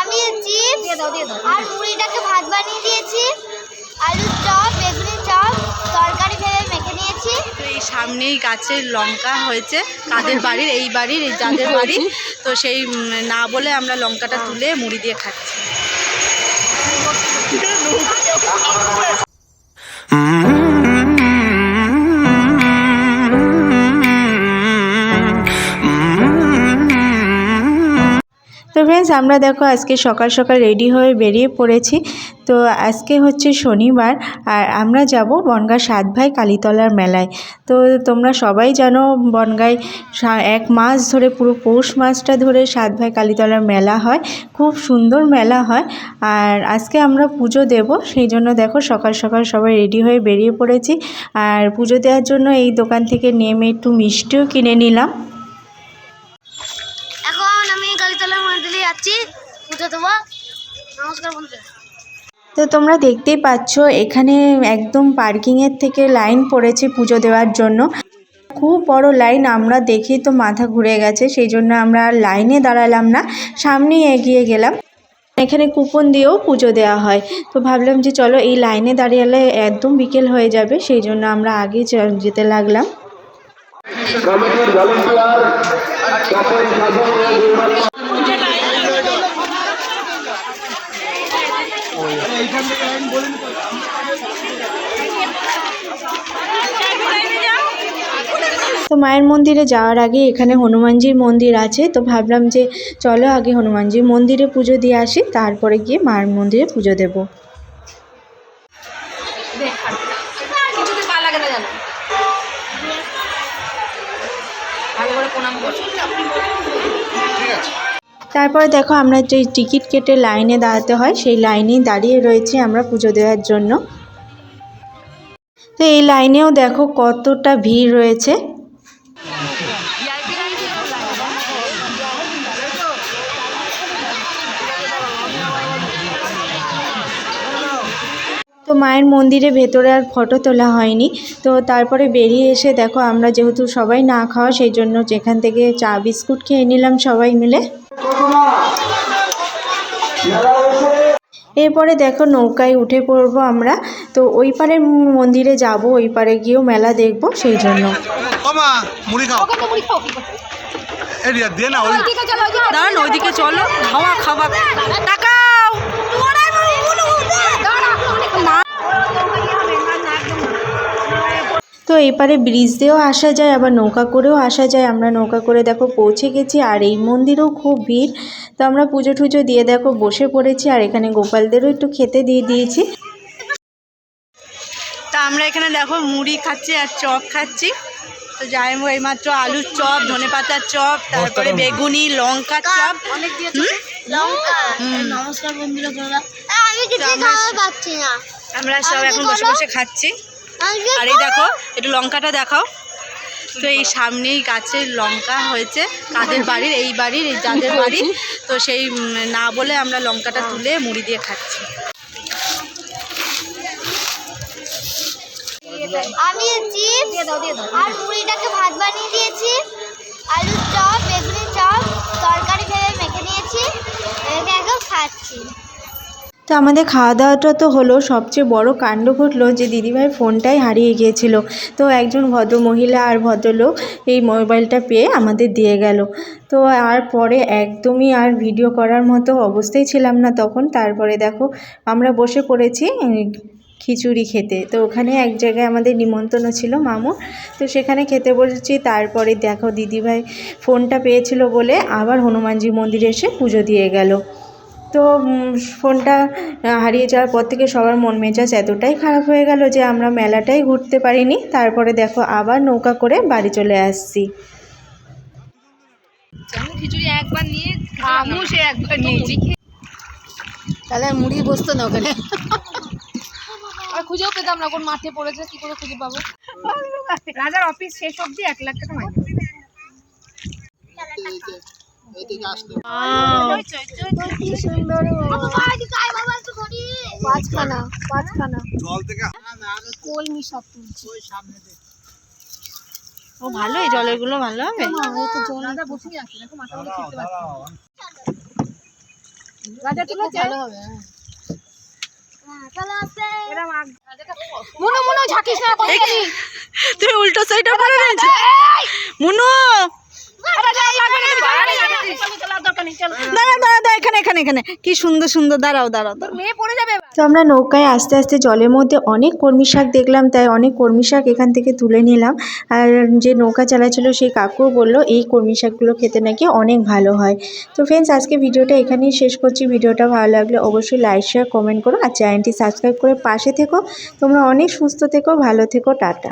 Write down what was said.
আমি চিপস আর মুড়িটাকে ভাত বানিয়ে দিয়েছি আলুর চপ বেগুনের চপ তরকারি ভেবে মেখে নিয়েছি। তো এই সামনেই গাছের লঙ্কা হয়েছে কাদের বাড়ির? এই বাড়ির এই যাদের বাড়ি। তো সেই না বলে আমরা লঙ্কাটা তুলে মুড়ি দিয়ে খাচ্ছি। ফ্রেন্ডস আমরা দেখো আজকে সকাল সকাল রেডি হয়ে বেরিয়ে পড়েছি। তো আজকে হচ্ছে শনিবার আর আমরা যাব বনগাঁ সাত ভাই কালীতলার মেলায়। তো তোমরা সবাই জানো বনগাঁয় এক মাস ধরে, পুরো পৌষ মাসটা ধরে সাত ভাই কালীতলার মেলা হয়। খুব সুন্দর মেলা হয় আর আজকে আমরা পুজো দেব। সেই জন্য দেখো সকাল সকাল সবাই রেডি হয়ে বেরিয়ে পড়েছি। আর পুজো দেওয়ার জন্য এই দোকান থেকে নেমে একটু মিষ্টিও কিনে নিলাম। যাচ্ছি পুজো দেবো। নমস্কার বন্ধুরা তো তোমরা দেখতেই পাচ্ছ এখানে একদম পার্কিংয়ের থেকে লাইন পড়েছে পুজো দেওয়ার জন্য। খুব বড় লাইন আমরা দেখি তো মাথা ঘুরে গেছে সেই জন্য আমরা আর লাইনে দাঁড়ালাম না সামনেই এগিয়ে গেলাম। এখানে কুপন দিয়েও পুজো দেওয়া হয়। তো ভাবলাম যে চলো এই লাইনে দাঁড়িয়ে একদম বিকেল হয়ে যাবে সেই জন্য আমরা আগে যেতে লাগলাম। তো মায়ের মন্দিরে যাওয়ার আগে এখানে হনুমানজির মন্দির আছে তো ভাবলাম যে চলো আগে হনুমানজির মন্দিরে পুজো দিয়ে আসি তারপরে গিয়ে মায়ের মন্দিরে পুজো দেবো। কিছুতে পা লাগে না জানো ভালো করে। প্রণাম করছ তারপরে দেখো আমরা যে টিকিট কেটে লাইনে দাঁড়াতে হয়, সেই লাইনেই দাঁড়িয়ে রয়েছি আমরা পুজো দেওয়ার জন্য। তো এই লাইনেও দেখো কতটা ভিড় রয়েছে। তো মায়ের মন্দিরে ভেতরে আর ফটো তোলা হয়নি। তো তারপরে বেরিয়ে এসে দেখো আমরা যেহেতু সবাই না খাওয়া, সেই জন্য যেখান থেকে চা, বিস্কুট খেয়ে নিলাম সবাই মিলে। এরপরে দেখো নৌকায় উঠে পড়ব আমরা। তো ওই পারে মন্দিরে যাব ওই পারে গিয়েও মেলা দেখব সেই জন্য। দাঁড়ান ওইদিকে চলো খাওয়া খাওয়া। টাকাও তো এপারে ব্রিজ দিয়েও আসা যায় আবার নৌকা করেও আসা যায়। আমরা নৌকা করে দেখো পৌঁছে গেছি আর এই মন্দিরেও খুব ভিড়। তো আমরা পুজো টুজো দিয়ে দেখো বসে পড়েছি আর এখানে গোপালদেরও একটু খেতে দিয়ে দিয়েছি। তা আমরা এখানে দেখো মুড়ি খাচ্ছি আর চপ খাচ্ছি। তো যাই হোক এইমাত্র আলুর চপ ধনে পাতার চপ তারপরে বেগুনি লঙ্কা? চপ নমস্কার বন্ধুরা তোমরা। আমি কিছু আমরা- খাওয়া পাচ্ছি না। আমরা সব এখন বসে বসে খাচ্ছি। আর এই দেখো একটু লঙ্কাটা দেখাও। তো এই সামনেই গাছের লঙ্কা হয়েছে কাদের বাড়ির? এই বাড়ির এই যাদের বাড়ি। তো সেই না বলে আমরা লঙ্কাটা তুলে মুড়ি দিয়ে খাচ্ছি। আমি চিপস আর মুড়িটাকে ভাত বানিয়ে দিয়েছি। আলুর চপ বেগুনের চপ তরকারি ভেবে মেখে নিয়েছি। এখন খাচ্ছি। তো আমাদের খাওয়া দাওয়াটা তো হলো, সবচেয়ে বড় কাণ্ড ঘটলো যে দিদিভাই ফোনটাই হারিয়ে গিয়েছিল। তো একজন ভদ্র মহিলা আর ভদ্রলোক এই মোবাইলটা পেয়ে আমাদের দিয়ে গেল। তো আর পরে একদমই আর ভিডিও করার মতো অবস্থায় ছিলাম না তখন। তারপরে দেখো, আমরা বসে পড়েছি খিচুড়ি খেতে। তো ওখানে এক জায়গায় আমাদের নিমন্ত্রণ ছিল মামু। তো সেখানে খেতে বসেছি। তারপরে দেখো দিদিভাই ফোনটা পেয়েছিল বলে আবার হনুমানজি মন্দিরে এসে পুজো দিয়ে গেল। তো ফোনটা হারিয়ে যাওয়ার পর থেকে সবার মন মেজাজ এতটাই খারাপ হয়ে গেল যে আমরা মেলাটাই ঘুরতে পারিনি। তারপরে দেখো আবার নৌকা করে বাড়ি চলে আসছি। খিচুড়ি একবার নিয়ে সে একবার নিয়েছি তাহলে মুড়ি বসতো না ওখানে আর খুঁজেও পেতাম না কোন মাঠে পড়েছে কি করে খুঁজে পাবো? রাজার অফিস শেষ অবধি এক লাখ টাকা মাইনে। কি সুন্দর পাঁচখানা পাঁচখানা। জল থেকে কলমি সব তুলছি। ও ভালো এই জলেরগুলো ভালো হবে? বসেই আছে দেখো মাথা পারছে ভালো হবে হ্যাঁ। মনো মনো ঝাঁকিস না গেলি? তুমি উল্টো মুনু! এখানে এখানে এখানে। কি সুন্দর সুন্দর, দাঁড়াও দাঁড়াও। মেয়ে যাবে তো আমরা নৌকায় আস্তে আস্তে জলের মধ্যে অনেক কর্মী শাক দেখলাম, তাই অনেক কর্মী শাক এখান থেকে তুলে নিলাম। আর যে নৌকা চালাচ্ছিল, সেই কাকুও বলল, এই কর্মী শাকগুলো খেতে নাকি অনেক ভালো হয়। তো ফ্রেন্ডস আজকে ভিডিওটা এখানেই শেষ করছি। ভিডিওটা ভালো লাগলে অবশ্যই লাইক শেয়ার কমেন্ট করো। আর চ্যানেলটি সাবস্ক্রাইব করে পাশে থেকো। তোমরা অনেক সুস্থ থেকো, ভালো থেকো, টাটা।